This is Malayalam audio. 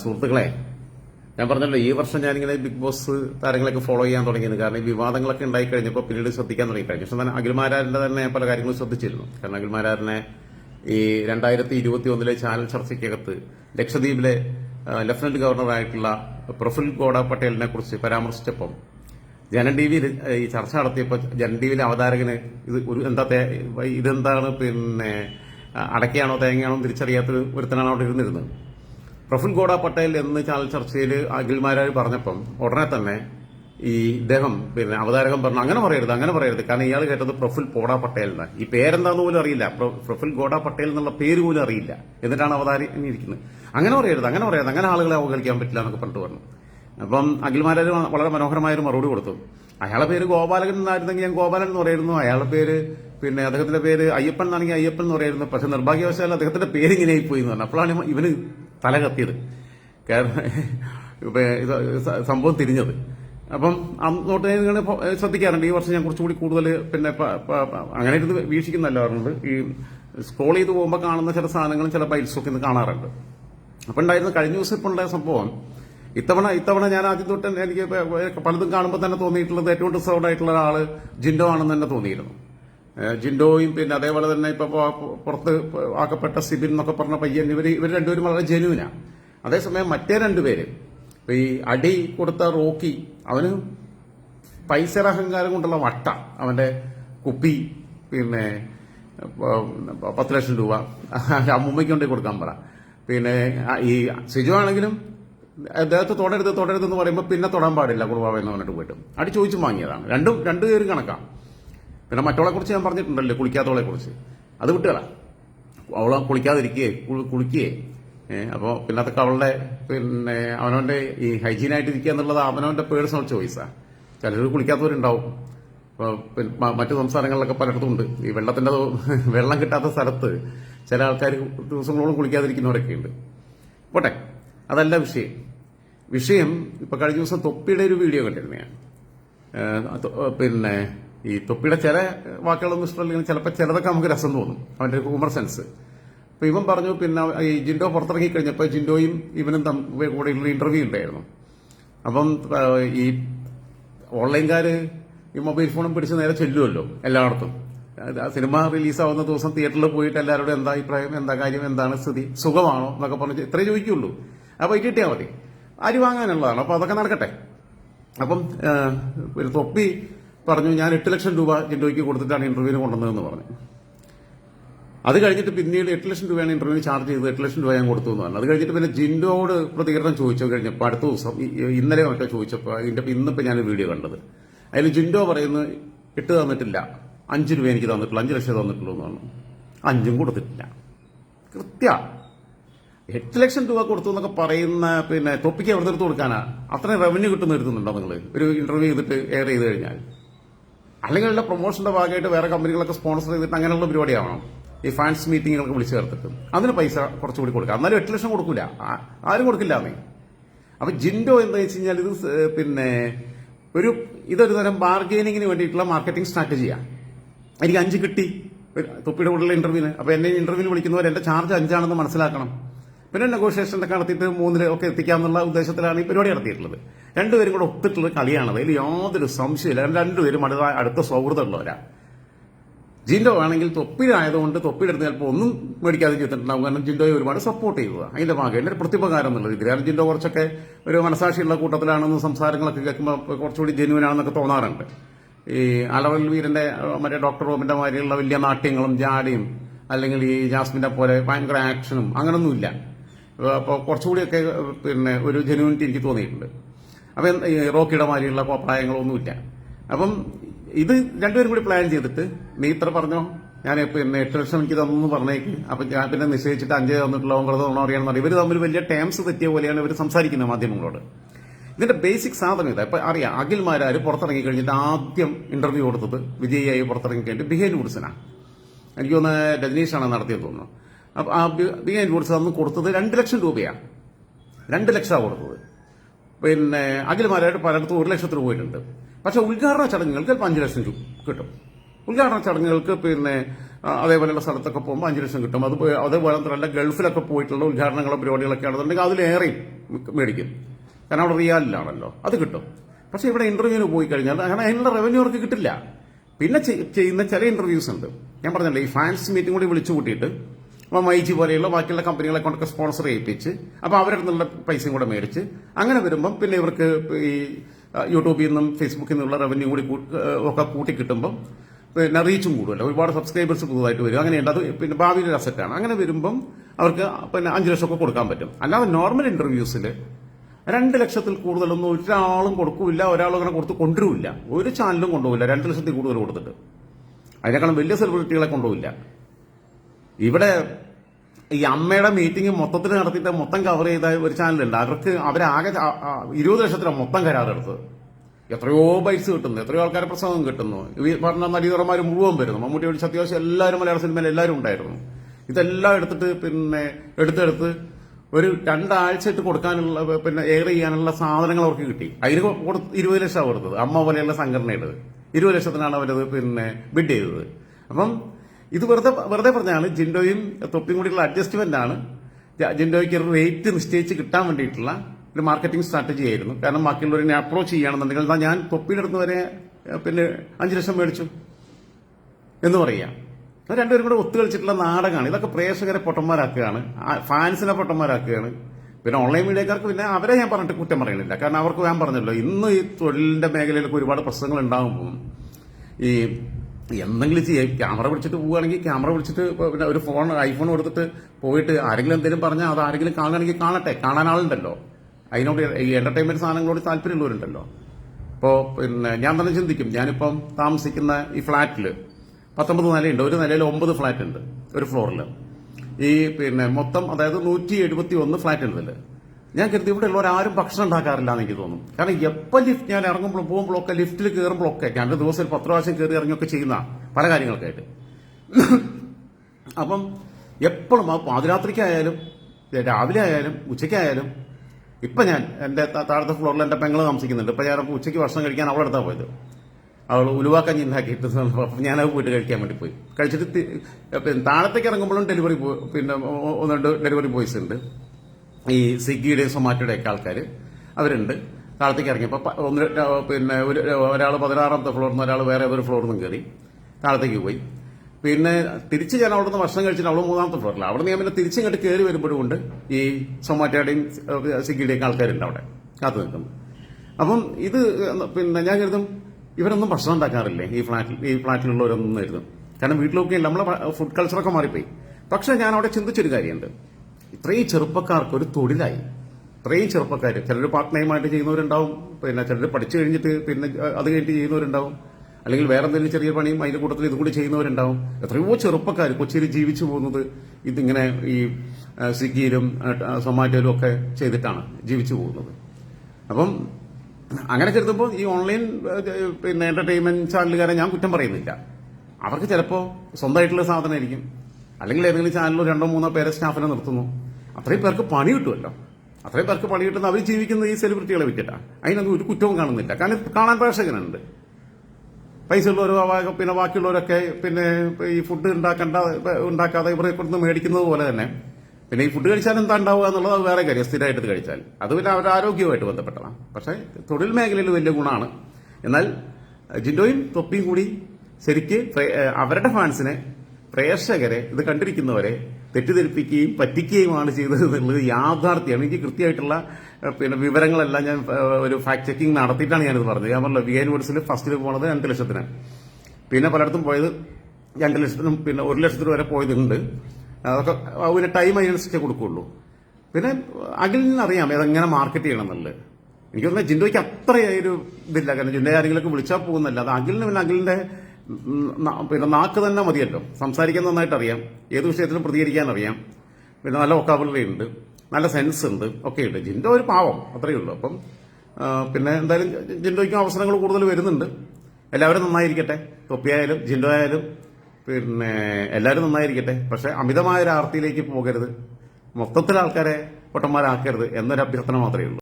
സുഹൃത്തുക്കളെ ഞാൻ പറഞ്ഞല്ലോ ഈ വർഷം ഞാനിങ്ങനെ ബിഗ് ബോസ് താരങ്ങളൊക്കെ ഫോളോ ചെയ്യാൻ തുടങ്ങിയത് കാരണം ഈ വിവാദങ്ങളൊക്കെ ഉണ്ടായി കഴിഞ്ഞപ്പോൾ പിന്നീട് ശ്രദ്ധിക്കാൻ തുടങ്ങി കഴിഞ്ഞു പക്ഷെ തന്നെ അഖിൽമാരാറിന്റെ തന്നെ പല കാര്യങ്ങളും ശ്രദ്ധിച്ചിരുന്നു. കാരണം അഖിൽമാരാറിനെ ഈ രണ്ടായിരത്തി ഇരുപത്തി ഒന്നിലെ ചാനൽ ചർച്ചയ്ക്കകത്ത് ലക്ഷദ്വീപിലെ ലഫ്റ്റനന്റ് ഗവർണറായിട്ടുള്ള പ്രഫുൽ ഗോഡ പട്ടേലിനെ കുറിച്ച് പരാമർശിച്ചപ്പം ജനൻ ടി വിയിൽ ഈ ചർച്ച നടത്തിയപ്പോൾ ജനൻ ടി വിയിലെ അവതാരകന് ഇത് ഒരു എന്താ ഇതെന്താണ്? പിന്നെ അടക്കയാണോ തേങ്ങയാണോ തിരിച്ചറിയാത്ത ഒരുത്തനാണ് അവിടെ ഇരുന്നിരുന്നത്. പ്രഫുൽ ഗോഡ പട്ടേൽ എന്ന് ചാനൽ ചർച്ചയിൽ അഖിൽമാരാർ പറഞ്ഞപ്പം ഉടനെ തന്നെ ഈ ഇദ്ദേഹം പിന്നെ അവതാരകം പറഞ്ഞു അങ്ങനെ പറയരുത് അങ്ങനെ പറയരുത്. കാരണം ഇയാൾ കേട്ടത് പ്രഫുൽ ഗോഡ പട്ടേൽ എന്നാണ് ഈ പേരെന്താന്ന് പോലും അറിയില്ല. പ്രഫുൽ ഗോഡ പട്ടേൽ എന്നുള്ള പേര് പോലും അറിയില്ല. എന്നിട്ടാണ് അവതാരം ഇരിക്കുന്നത്. അങ്ങനെ പറയരുത് അങ്ങനെ പറയരുത് അങ്ങനെ ആളുകളെ അവഗണിക്കാൻ പറ്റില്ല എന്നൊക്കെ പറഞ്ഞിട്ട് പറഞ്ഞു. അപ്പം അഖിൽമാരാർ വളരെ മനോഹരമായ ഒരു മറുപടി കൊടുത്തു. അയാളെ പേര് ഗോപാലകൻ എന്നായിരുന്നെങ്കിൽ ഞാൻ ഗോപാലൻ എന്ന് പറയുന്നു അയാളുടെ പേര് പിന്നെ അദ്ദേഹത്തിന്റെ പേര് അയ്യപ്പൻ എന്നാണെങ്കിൽ അയ്യപ്പൻ എന്ന് പറയുന്നു പക്ഷെ നിർഭാഗ്യവശാൽ അദ്ദേഹത്തിന്റെ പേര് ഇങ്ങനെയായി പോയി എന്ന് പറഞ്ഞു. അപ്പോഴാണ് ഇവ- ഇവന് തല കത്തിയത്. കാരണം ഇത് സംഭവം തിരിഞ്ഞത്. അപ്പം അന്നോട്ട് നിങ്ങൾ ശ്രദ്ധിക്കാറുണ്ട്. ഈ വർഷം ഞാൻ കുറച്ചുകൂടി കൂടുതൽ പിന്നെ അങ്ങനെ ഇരുന്ന് വീക്ഷിക്കുന്നല്ല പറഞ്ഞത്. ഈ സ്ക്രോൾ ചെയ്ത് പോകുമ്പോൾ കാണുന്ന ചില സാധനങ്ങളും ചില ബൈറ്റ്സൊക്കെ ഇന്ന് കാണാറുണ്ട്. അപ്പൊ ഉണ്ടായിരുന്ന കഴിഞ്ഞ ദിവസം ഇപ്പൊ ഉണ്ടായ സംഭവം ഇത്തവണ ഇത്തവണ ഞാൻ ആദ്യം തൊട്ട് എനിക്ക് പലതും കാണുമ്പോൾ തന്നെ തോന്നിയിട്ടുള്ളത് ഏറ്റവും ഡിസേർവ്ഡ് ആയിട്ടുള്ള ഒരാൾ ജിൻഡോ ആണെന്ന് തന്നെ തോന്നിയിരുന്നു. ജിൻഡോയും പിന്നെ അതേപോലെ തന്നെ ഇപ്പൊ പുറത്ത് ആക്കപ്പെട്ട സിബിൻ എന്നൊക്കെ പറഞ്ഞ പയ്യൻ ഇവർ ഇവർ രണ്ടുപേരും വളരെ ജനുവിനാണ് അതേസമയം മറ്റേ രണ്ടുപേര് ഇപ്പൊ ഈ അടി കൊടുത്ത റോക്കി അവന് പൈസയുടെ അഹങ്കാരം കൊണ്ടുള്ള വട്ട അവന്റെ കുപ്പി പിന്നെ പത്ത് ലക്ഷം രൂപ അമ്മൂമ്മയ്ക്ക് കൊണ്ടേ കൊടുക്കാൻ പറ. പിന്നെ ഈ സിജു ആണെങ്കിലും അദ്ദേഹത്തെ തൊടരുത് തൊടരുത് എന്ന് പറയുമ്പോൾ പിന്നെ തൊടാൻ പാടില്ല കുറുവാവ എന്ന് പറഞ്ഞിട്ട് പോയിട്ട്. അടി ചോദിച്ചു വാങ്ങിയതാണ്. രണ്ടും രണ്ടുപേരും കണക്കാം. പിന്നെ മറ്റവളെ കുറിച്ച് ഞാൻ പറഞ്ഞിട്ടുണ്ടല്ലോ കുളിക്കാത്തവളെ കുറിച്ച്. അത് വിട്ടുകളാ. അവളെ കുളിക്കാതിരിക്കുകയെ കുളിക്കുകയെ അപ്പോൾ പിന്നെ അതൊക്കെ അവളുടെ പിന്നെ അവനവന്റെ ഈ ഹൈജീനായിട്ട് ഇരിക്കുക എന്നുള്ളത് അവനവന്റെ പേഴ്സണൽ ചോയ്സാ. ചിലർ കുളിക്കാത്തവരുണ്ടാവും. മറ്റു സംസ്ഥാനങ്ങളിലൊക്കെ പലയിടത്തും ഉണ്ട് ഈ വെള്ളത്തിന്റെ വെള്ളം കിട്ടാത്ത സ്ഥലത്ത് ചില ആൾക്കാർ ദിവസങ്ങളോളം കുളിക്കാതിരിക്കുന്നവരൊക്കെ ഉണ്ട് പോട്ടെ അതല്ല വിഷയം. വിഷയം ഇപ്പൊ കഴിഞ്ഞ ദിവസം തൊപ്പിയുടെ ഒരു വീഡിയോ കണ്ടിരുന്നു ഞാൻ. പിന്നെ ഈ തൊപ്പിയുടെ ചില വാക്കുകളൊന്നും ഇഷ്ടമല്ലെങ്കിൽ ചിലപ്പോൾ ചിലതൊക്കെ നമുക്ക് രസം തോന്നും. അവന്റെ ഒരു ഹ്യൂമർ സെൻസ് അപ്പൊ ഇവൻ പറഞ്ഞു പിന്നെ ഈ ജിൻഡോ പുറത്തിറങ്ങി കഴിഞ്ഞപ്പോൾ ജിൻഡോയും ഇവനും കൂടെയുള്ള ഇന്റർവ്യൂ ഉണ്ടായിരുന്നു. അപ്പം ഈ ഓൺലൈൻകാര് ഈ മൊബൈൽ ഫോണും പിടിച്ച് നേരെ ചെല്ലുമല്ലോ എല്ലായിടത്തും. സിനിമ റിലീസാവുന്ന ദിവസം തിയേറ്ററിൽ പോയിട്ട് എല്ലാവരോടും എന്താ അഭിപ്രായം എന്താ കാര്യം എന്താണ് സ്ഥിതി സുഖമാണോ എന്നൊക്കെ പറഞ്ഞ് ഇത്രേ ചോദിക്കുള്ളൂ. അപ്പൊ ഇത് കിട്ടിയാൽ മതി. അരി വാങ്ങാനുള്ളതാണ്. അപ്പൊ അതൊക്കെ നടക്കട്ടെ. അപ്പം ഒരു തൊപ്പി പറഞ്ഞു ഞാൻ എട്ട് ലക്ഷം രൂപ ജിൻഡോയ്ക്ക് കൊടുത്തിട്ടാണ് ഇന്റർവ്യൂവിന് കൊണ്ടുവന്നതെന്ന് പറഞ്ഞു. അത് കഴിഞ്ഞിട്ട് പിന്നീട് എട്ട് ലക്ഷം രൂപയാണ് ഇന്റർവ്യൂവിന് ചാർജ് ചെയ്തത്. എട്ട് ലക്ഷം രൂപ ഞാൻ കൊടുത്തു എന്ന് പറഞ്ഞു. അത് കഴിഞ്ഞിട്ട് പിന്നെ ജിൻഡോയോട് പ്രതികരണം ചോദിച്ചു. കഴിഞ്ഞപ്പോൾ അടുത്ത ദിവസം ഇന്നലെ മറ്റോ ചോദിച്ചപ്പോൾ അതിന്റെ ഇന്നിപ്പോൾ ഞാൻ വീഡിയോ കണ്ടത്. അതിൽ ജിൻഡോ പറയുന്നത് എട്ട് തന്നിട്ടില്ല. അഞ്ച് രൂപ എനിക്ക് തന്നിട്ടുള്ളൂ. അഞ്ച് ലക്ഷം തന്നിട്ടുള്ളൂ എന്ന് പറഞ്ഞു. അഞ്ചും കൊടുത്തിട്ടില്ല. കൃത്യ. എട്ട് ലക്ഷം രൂപ കൊടുത്തു എന്നൊക്കെ പറയുന്ന പിന്നെ തൊപ്പിക്ക് എവിടെ നിർത്തു കൊടുക്കാനാ? അത്രയും റവന്യൂ കിട്ടുന്ന നിങ്ങൾ ഒരു ഇന്റർവ്യൂ ചെയ്തിട്ട് എയർ ചെയ്ത് കഴിഞ്ഞാൽ. അല്ലെങ്കിൽ അതിന്റെ പ്രൊമോഷന്റെ ഭാഗമായിട്ട് വേറെ കമ്പനികളൊക്കെ സ്പോൺസർ ചെയ്തിട്ട് അങ്ങനെയുള്ള പരിപാടിയാവണം. ഈ ഫാൻസ് മീറ്റിങ്ങുകളൊക്കെ വിളിച്ചു ചേർത്തിട്ട്. അതിന് പൈസ കുറച്ചുകൂടി കൊടുക്കുക. എന്നാലും എട്ട് ലക്ഷം കൊടുക്കില്ല ആരും കൊടുക്കില്ല എന്നേ അപ്പൊ ജിൻഡോ എന്താ വെച്ച് കഴിഞ്ഞാൽ ഇത് പിന്നെ ഒരു ഇതൊരു തരം ബാർഗെയിനിങ്ങിന് വേണ്ടിയിട്ടുള്ള മാർക്കറ്റിംഗ് സ്ട്രാറ്റജിയാണ് എനിക്ക് അഞ്ച് കിട്ടി. തൊപ്പിയുടെ കൂടെയുള്ള ഇന്റർവ്യൂവിന് അപ്പൊ എന്നെ ഇന്റർവ്യൂവിന് വിളിക്കുന്നവർ എന്റെ ചാർജ് അഞ്ചാണെന്ന് മനസ്സിലാക്കണം. പിന്നെ നെഗോഷിയേഷൻ നടത്തിയിട്ട് മൂന്നിലെ ഒക്കെ എത്തിക്കാമെന്നുള്ള ഉദ്ദേശത്തിലാണ് ഈ പരിപാടി നടത്തിയിട്ടുള്ളത്. രണ്ടുപേരും കൂടെ ഒത്തിട്ടുള്ള കളിയാണ് അതിൽ യാതൊരു സംശയമില്ല രണ്ടുപേരും അടുത്ത അടുത്ത സൗഹൃദമുള്ളവരാണ് ജിൻഡോ ആണെങ്കിൽ തൊപ്പിലായതുകൊണ്ട് തൊപ്പിലെടുത്ത് ചിലപ്പോൾ ഒന്നും മേടിക്കാതെ ചെയ്തിട്ടുണ്ടാവും. കാരണം ജിൻഡോയെ ഒരുപാട് സപ്പോർട്ട് ചെയ്തത്. അതിന്റെ ഭാഗം ഒരു പ്രതിപകാരം എന്നുള്ളത് ഇത് കാരണം ജിൻഡോ കുറച്ചൊക്കെ ഒരു മനസാക്ഷിയുള്ള കൂട്ടത്തിലാണെന്ന് സംസാരങ്ങളൊക്കെ കേൾക്കുമ്പോൾ കുറച്ചുകൂടി ജെന്യൂൻ ആണെന്നൊക്കെ തോന്നാറുണ്ട്. ഈ അലവൽ വീരന്റെ മറ്റേ ഡോക്ടർ റോബിന്റെ മാതിരിയുള്ള വലിയ നാട്യങ്ങളും ജാടിയും അല്ലെങ്കിൽ ഈ ജാസ്മിന്റെ പോലെ ഭയങ്കര ആക്ഷനും അങ്ങനൊന്നുമില്ല. അപ്പോൾ കുറച്ചുകൂടിയൊക്കെ പിന്നെ ഒരു ജെനുവിനിറ്റി എനിക്ക് തോന്നിയിട്ടുണ്ട്. അപ്പം റോക്കിയുടെ മാതിരിയുള്ള കോപ്രായങ്ങളൊന്നുമില്ല അപ്പം ഇത് രണ്ടുപേരും കൂടി പ്ലാൻ ചെയ്തിട്ട് നീ ഇത്ര പറഞ്ഞോ? ഞാൻ പിന്നെ എട്ട് ലക്ഷം എനിക്ക് തന്നു പറഞ്ഞേക്ക്. അപ്പം ഞാൻ പിന്നെ നിശ്ചയിച്ചിട്ട് അഞ്ച് തന്നിട്ടുള്ള ഒമ്പത് തവണ അറിയാമെന്ന് പറയും ഇവർ തമ്മിൽ വലിയ ടേംസ് തെറ്റിയ പോലെയാണ് ഇവർ സംസാരിക്കുന്നത് മാധ്യമങ്ങളോട്. ഇതിന്റെ ബേസിക് സാധനം ഇതാ. ഇപ്പൊ അറിയാം അഖിൽമാരാർ പുറത്തിറങ്ങി കഴിഞ്ഞിട്ട് ആദ്യം ഇന്റർവ്യൂ കൊടുത്തത് വിജയിയായി പുറത്തിറങ്ങി കഴിഞ്ഞിട്ട് ബിഹേൻ ഗുഡ്സനാണ് എനിക്ക് തോന്നുന്നത് രജനീഷാണ് നടത്തിയത് തോന്നുന്നു. ആ ബിഹേൻ വുഡ്സ് അന്ന് കൊടുത്തത് രണ്ട് ലക്ഷം രൂപയാണ്. രണ്ട് ലക്ഷമാണ് കൊടുത്തത്. പിന്നെ അഖിലമാരായിട്ട് പലയിടത്തും ഒരു ലക്ഷത്തിന് പോയിട്ടുണ്ട്. പക്ഷെ ഉദ്ഘാടന ചടങ്ങുകൾക്ക് ചിലപ്പോൾ അഞ്ച് ലക്ഷം കിട്ടും. ഉദ്ഘാടന ചടങ്ങുകൾക്ക് പിന്നെ അതേപോലെയുള്ള സ്ഥലത്തൊക്കെ പോകുമ്പോൾ അഞ്ച് ലക്ഷം കിട്ടും. അത് അതേപോലെ നല്ല ഗൾഫിലൊക്കെ പോയിട്ടുള്ള ഉദ്ഘാടനങ്ങളോ പരിപാടികളൊക്കെ ആണെന്നുണ്ടെങ്കിൽ അതിലേറെയും മേടിക്കും. കാരണം അവിടെ റിയാലിലാണല്ലോ അത് കിട്ടും. പക്ഷെ ഇവിടെ ഇന്റർവ്യൂവിന് പോയി കഴിഞ്ഞാൽ കാരണം അതിനുള്ള റവന്യൂ അവർക്ക് കിട്ടില്ല. പിന്നെ ചെയ്യുന്ന ചില ഇന്റർവ്യൂസ് ഉണ്ട്. ഞാൻ പറഞ്ഞല്ലേ ഈ ഫാൻസ് മീറ്റിംഗ് കൂടി വിളിച്ചു കൂട്ടിയിട്ട് അപ്പോൾ മൈജി പോലെയുള്ള ബാക്കിയുള്ള കമ്പനികളെ കൊണ്ടൊക്കെ സ്പോൺസർ ചെയ്യിപ്പിച്ച് അപ്പോൾ അവരുടെ നിന്നുള്ള പൈസയും കൂടെ മേടിച്ച് അങ്ങനെ വരുമ്പം പിന്നെ ഇവർക്ക് ഈ യൂട്യൂബിൽ നിന്നും ഫേസ്ബുക്കിൽ നിന്നുള്ള റവന്യൂ കൂടി ഒക്കെ കൂട്ടി കിട്ടുമ്പം പിന്നെ റീച്ചും കൂടുമല്ലോ. ഒരുപാട് സബ്സ്ക്രൈബേഴ്സ് പുതുതായിട്ട് വരും. അങ്ങനെയുണ്ട്. അത് പിന്നെ ഭാവിയിൽ ഒരു അസറ്റാണ് അങ്ങനെ വരുമ്പം അവർക്ക് പിന്നെ അഞ്ച് ലക്ഷമൊക്കെ കൊടുക്കാൻ പറ്റും. അല്ലാതെ നോർമൽ ഇന്റർവ്യൂസിൽ രണ്ട് ലക്ഷത്തിൽ കൂടുതലൊന്നും ഒരാളും കൊടുക്കില്ല ഒരാളും അങ്ങനെ കൊടുത്ത് കൊണ്ടുവരില്ല. ഒരു ചാനലും കൊണ്ടുപോകില്ല. രണ്ട് ലക്ഷത്തിൽ കൂടുതൽ കൊടുത്തിട്ട്. അതിനേക്കാളും വലിയ സെലിബ്രിറ്റികളെ കൊണ്ടുപോകില്ല. ഇവിടെ ഈ അമ്മയുടെ മീറ്റിംഗ് മൊത്തത്തിൽ നടത്തിയിട്ട് മൊത്തം കവർ ചെയ്ത ഒരു ചാനലുണ്ട് അവർക്ക് അവരാകെ ഇരുപത് ലക്ഷത്തിലാണ് മൊത്തം കരാറെടുത്തത് എത്രയോ പൈസ കിട്ടുന്നു എത്രയോ ആൾക്കാരെ പ്രസംഗം കിട്ടുന്നു. ഈ പറഞ്ഞ നടീതറന്മാർ മുഴുവൻ വരുന്നു. മമ്മൂട്ടി ഒഴിച്ച് അത്യാവശ്യം എല്ലാവരും മലയാള സിനിമയിൽ എല്ലാവരും ഉണ്ടായിരുന്നു. ഇതെല്ലാം എടുത്തിട്ട് പിന്നെ എടുത്തെടുത്ത് ഒരു രണ്ടാഴ്ച ഇട്ട് കൊടുക്കാനുള്ള പിന്നെ എയർ ചെയ്യാനുള്ള സാധനങ്ങൾ അവർക്ക് കിട്ടി. അതിന് ഇരുപത് ലക്ഷമാണ് കൊടുത്തത്. അമ്മ പോലെയുള്ള സംഘടനയുടെ ഇരുപത് ലക്ഷത്തിനാണ് അവരത് പിന്നെ ബിഡ് ചെയ്തത്. അപ്പം ഇത് വെറുതെ വെറുതെ പറഞ്ഞാണ് ജിൻഡോയും തൊപ്പിയും കൂടിയുള്ള അഡ്ജസ്റ്റ്മെന്റ് ആണ്. ജിൻഡോയ്ക്ക് ഒരു റേറ്റ് നിശ്ചയിച്ച് കിട്ടാൻ വേണ്ടിയിട്ടുള്ള ഒരു മാർക്കറ്റിംഗ് സ്ട്രാറ്റജി ആയിരുന്നു. കാരണം ബാക്കിയുള്ളവരെ അപ്രോച്ച് ചെയ്യുകയാണെന്നുണ്ടെങ്കിൽ ദാ ഞാൻ തൊപ്പിയുടെ അടുത്ത് വരെ പിന്നെ അഞ്ചു ലക്ഷം മേടിച്ചു എന്ന് പറയാം രണ്ടുപേരും കൂടെ ഒത്തുകളിച്ചിട്ടുള്ള നാടകമാണ്. ഇതൊക്കെ പ്രേക്ഷകരെ പൊട്ടന്മാരാക്കുകയാണ്. ഫാൻസിനെ പൊട്ടന്മാരാക്കുകയാണ്. പിന്നെ ഓൺലൈൻ മീഡിയക്കാർക്ക് പിന്നെ അവരെ ഞാൻ പറഞ്ഞിട്ട് കുറ്റം പറയണില്ല കാരണം അവർക്ക് ഞാൻ പറഞ്ഞല്ലോ ഇന്ന് ഈ തൊഴിലിന്റെ മേഖലയിലൊക്കെ ഒരുപാട് പ്രശ്നങ്ങൾ ഉണ്ടാകുമ്പോൾ ഈ എന്തെങ്കിലും ചെയ്യാം ക്യാമറ പിടിച്ചിട്ട് പോവുകയാണെങ്കിൽ ക്യാമറ പിടിച്ചിട്ട് പിന്നെ ഒരു ഫോൺ ഐഫോൺ കൊടുത്തിട്ട് പോയിട്ട് ആരെങ്കിലും എന്തെങ്കിലും പറഞ്ഞാൽ അത് ആരെങ്കിലും കാണുകയാണെങ്കിൽ കാണട്ടെ. കാണാൻ ആളുണ്ടല്ലോ. അതിനോട് ഈ എന്റർടൈൻമെന്റ് സാധനങ്ങളോട് താല്പര്യമുള്ളവരുണ്ടല്ലോ. ഇപ്പോൾ പിന്നെ ഞാൻ തന്നെ ചിന്തിക്കും. ഞാനിപ്പം താമസിക്കുന്ന ഈ ഫ്ലാറ്റിൽ പത്തൊമ്പത് നിലയുണ്ട്. ഒരു നിലയിൽ ഒമ്പത് ഫ്ലാറ്റ് ഉണ്ട് ഒരു ഫ്ലോറിൽ ഈ പിന്നെ മൊത്തം അതായത് നൂറ്റി എഴുപത്തി ഒന്ന് ഫ്ലാറ്റ് ഉണ്ടല്ലേ ഞാൻ കരുതി ഇവിടെ ഉള്ളവർ ആരും ഭക്ഷണം ഉണ്ടാക്കാറില്ല എന്ന് എനിക്ക് തോന്നും. കാരണം എപ്പോൾ ലിഫ്റ്റ് ഞാൻ ഇറങ്ങുമ്പോഴും പോകുമ്പോഴൊക്കെ ലിഫ്റ്റിൽ കയറുമ്പോഴൊക്കെ ഞാൻ ഒരു ദിവസം ഒരു പത്ത് പ്രാവശ്യം കയറി ഇറങ്ങിയൊക്കെ ചെയ്യുന്ന പല കാര്യങ്ങൾക്കായിട്ട് അപ്പം എപ്പോഴും ആ പാതിരാത്രിക്കായാലും രാവിലെ ആയാലും ഉച്ചയ്ക്കായാലും ഇപ്പൊ ഞാൻ എന്റെ താഴത്തെ ഫ്ലോറിൽ എന്റെ പെങ്ങൾ താമസിക്കുന്നുണ്ട്. ഇപ്പൊ ഞാൻ ഉച്ചയ്ക്ക് ഭക്ഷണം കഴിക്കാൻ അവളെ അടുത്താണ് പോയത്. അവൾ ഉലുവാക്കഞ്ഞി ഉണ്ടാക്കിയിട്ട് അപ്പം ഞാനത് പോയിട്ട് കഴിക്കാൻ വേണ്ടി പോയി. കഴിച്ചിട്ട് താഴത്തേക്ക് ഇറങ്ങുമ്പോഴും ഡെലിവറി പിന്നെ ഒന്ന് രണ്ട് ഡെലിവറി ബോയ്സ് ഉണ്ട്. ഈ സ്വിഗ്ഗിയുടെയും സൊമാറ്റോയുടെ ഒക്കെ ആൾക്കാർ അവരുണ്ട്. താഴത്തേക്ക് ഇറങ്ങിയപ്പോൾ ഒന്ന് പിന്നെ ഒരു ഒരാൾ പതിനാറാമത്തെ ഫ്ലോറിൽ നിന്ന് ഒരാൾ വേറെ ഒരു ഫ്ലോറിൽ നിന്നും കയറി താഴത്തേക്ക് പോയി. പിന്നെ തിരിച്ച് ഞാൻ അവിടുന്ന് ഭക്ഷണം കഴിച്ചിട്ട് അവൾ മൂന്നാമത്തെ ഫ്ലോറിൽ അവിടെ ഞാൻ പിന്നെ തിരിച്ചിങ്ങോട്ട് കയറി വരുമ്പോഴും കൊണ്ട് ഈ സൊമാറ്റോയുടെയും സ്വിഗ്ഗിയുടെയും ആൾക്കാരുണ്ട് അവിടെ. കാത്തു നിൽക്കുന്നത് അപ്പം ഇത് പിന്നെ ഞാൻ കരുതും ഇവരൊന്നും ഭക്ഷണം ഉണ്ടാക്കാറില്ലേ ഈ ഫ്ലാറ്റിൽ ഈ ഫ്ലാറ്റിലുള്ളവരൊന്നും കരുതും. കാരണം വീട്ടിലൊക്കെ നമ്മളെ ഫുഡ് കൾച്ചറൊക്കെ മാറിപ്പോയി. പക്ഷേ ഞാൻ അവിടെ ചിന്തിച്ചൊരു കാര്യമുണ്ട്. ഇത്രയും ചെറുപ്പക്കാർക്ക് ഒരു തൊഴിലായി. ഇത്രയും ചെറുപ്പക്കാർ ചിലർ പാർട്ട് ടൈമായിട്ട് ചെയ്യുന്നവരുണ്ടാവും പിന്നെ ചിലർ പഠിച്ചു കഴിഞ്ഞിട്ട് പിന്നെ അത് കഴിഞ്ഞിട്ട് ചെയ്യുന്നവരുണ്ടാവും. അല്ലെങ്കിൽ വേറെ എന്തെങ്കിലും ചെറിയ പണിയും അതിന്റെ കൂട്ടത്തിൽ ഇതും കൂടി ചെയ്യുന്നവരുണ്ടാവും. എത്രയോ ചെറുപ്പക്കാർ കൊച്ചിയിൽ ജീവിച്ചു പോകുന്നത് ഇതിങ്ങനെ ഈ സ്വിഗ്ഗിയിലും സൊമാറ്റോയിലും ഒക്കെ ചെയ്തിട്ടാണ് ജീവിച്ചു പോകുന്നത്. അപ്പം അങ്ങനെ കരുതുമ്പോൾ ഈ ഓൺലൈൻ പിന്നെ എന്റർടൈൻമെന്റ് ചാനലുകാരെ ഞാൻ കുറ്റം പറയുന്നില്ല. അവർക്ക് ചിലപ്പോൾ സ്വന്തമായിട്ടുള്ള സാധനമായിരിക്കും. അല്ലെങ്കിൽ ഏതെങ്കിലും ചാനലിൽ രണ്ടോ മൂന്നോ പേരെ സ്റ്റാഫിനെ നിർത്തുന്നു. അത്രയും പേർക്ക് പണി കിട്ടുമല്ലോ. അത്രയും പേർക്ക് പണി കിട്ടുന്ന അവർ ജീവിക്കുന്ന ഈ സെലിബ്രിറ്റികളെ വിറ്റിട്ടാണ് അതിനൊന്നും ഒരു കുറ്റവും കാണുന്നില്ല. കാരണം കാണാൻ പ്രേക്ഷകനുണ്ട് പൈസ ഉള്ളവർ പിന്നെ ബാക്കിയുള്ളവരൊക്കെ പിന്നെ ഈ ഫുഡ് ഉണ്ടാക്കേണ്ട ഉണ്ടാക്കാതെ ഇവരെ കൊണ്ട് മേടിക്കുന്നത് പോലെ തന്നെ. പിന്നെ ഈ ഫുഡ് കഴിച്ചാൽ എന്താ ഉണ്ടാവുക എന്നുള്ളത് വേറെ കാര്യം. സ്ഥിരമായിട്ട് കഴിച്ചാൽ. അത് പിന്നെ അവരുടെ ആരോഗ്യവുമായിട്ട് ബന്ധപ്പെട്ടതാണ്. പക്ഷേ തൊഴിൽ മേഖലയിൽ വലിയ ഗുണമാണ്. എന്നാൽ ജിൻഡോയും തൊപ്പിയും കൂടി ശരിക്ക് അവരുടെ ഫാൻസിനെ പ്രേക്ഷകരെ ഇത് കണ്ടിരിക്കുന്നവരെ തെറ്റിദ്ധരിപ്പിക്കുകയും പറ്റിക്കുകയുമാണ് ചെയ്തത് എന്നുള്ളത് യാഥാർത്ഥ്യമാണ്. എനിക്ക് കൃത്യമായിട്ടുള്ള പിന്നെ വിവരങ്ങളെല്ലാം ഞാൻ ഒരു ഫാക്ട് ചെക്കിംഗ് നടത്തിയിട്ടാണ് ഞാനിത് പറഞ്ഞത്. ഞാൻ പറഞ്ഞല്ലോ വി എൻ വേർഡ്സിൽ ഫസ്റ്റിൽ പോണത് രണ്ട് ലക്ഷത്തിന്. പിന്നെ പലയിടത്തും പോയത് രണ്ട് ലക്ഷത്തിനും പിന്നെ ഒരു ലക്ഷത്തിന് വരെ പോയതുണ്ട്. അതൊക്കെ അതിന് ടൈം അതിനനുസരിച്ച് കൊടുക്കുള്ളൂ. പിന്നെ അതിൽ നിന്നറിയാം ഇതെങ്ങനെ മാർക്കറ്റ് ചെയ്യണം എന്നുള്ളത്. എനിക്ക് തോന്നുന്നത് ജിൻഡോയ്ക്ക് അത്ര ഒരു ഇതില്ല. കാരണം ജിൻഡോ ആരെങ്കിലുമൊക്കെ വിളിച്ചാൽ പോകുന്നല്ല അത് അഖിലിന് പിന്നെ അഖിലിന്റെ പിന്നെ നാക്ക് തന്നെ മതിയല്ലോ. സംസാരിക്കാൻ നന്നായിട്ട് അറിയാം ഏത് വിഷയത്തിലും പ്രതികരിക്കാൻ അറിയാം പിന്നെ നല്ല വൊക്കാബുലറി ഉണ്ട്. നല്ല സെൻസ് ഉണ്ട്. ഒക്കെ ഉണ്ട് ജിൻഡോ ഒരു പാവം. അത്രയേ ഉള്ളൂ. അപ്പം പിന്നെ എന്തായാലും ജിൻഡോയ്ക്കും അവസരങ്ങൾ കൂടുതൽ വരുന്നുണ്ട്. എല്ലാവരും നന്നായിരിക്കട്ടെ. തൊപ്പിയായാലും ജിൻഡോ ആയാലും പിന്നെ എല്ലാവരും നന്നായിരിക്കട്ടെ. പക്ഷേ അമിതമായ ഒരു ആർത്തിയിലേക്ക് പോകരുത്. മൊത്തത്തിൽ ആൾക്കാരെ പൊട്ടന്മാരാക്കരുത് എന്നൊരു അഭ്യർത്ഥന മാത്രമേ ഉള്ളൂ.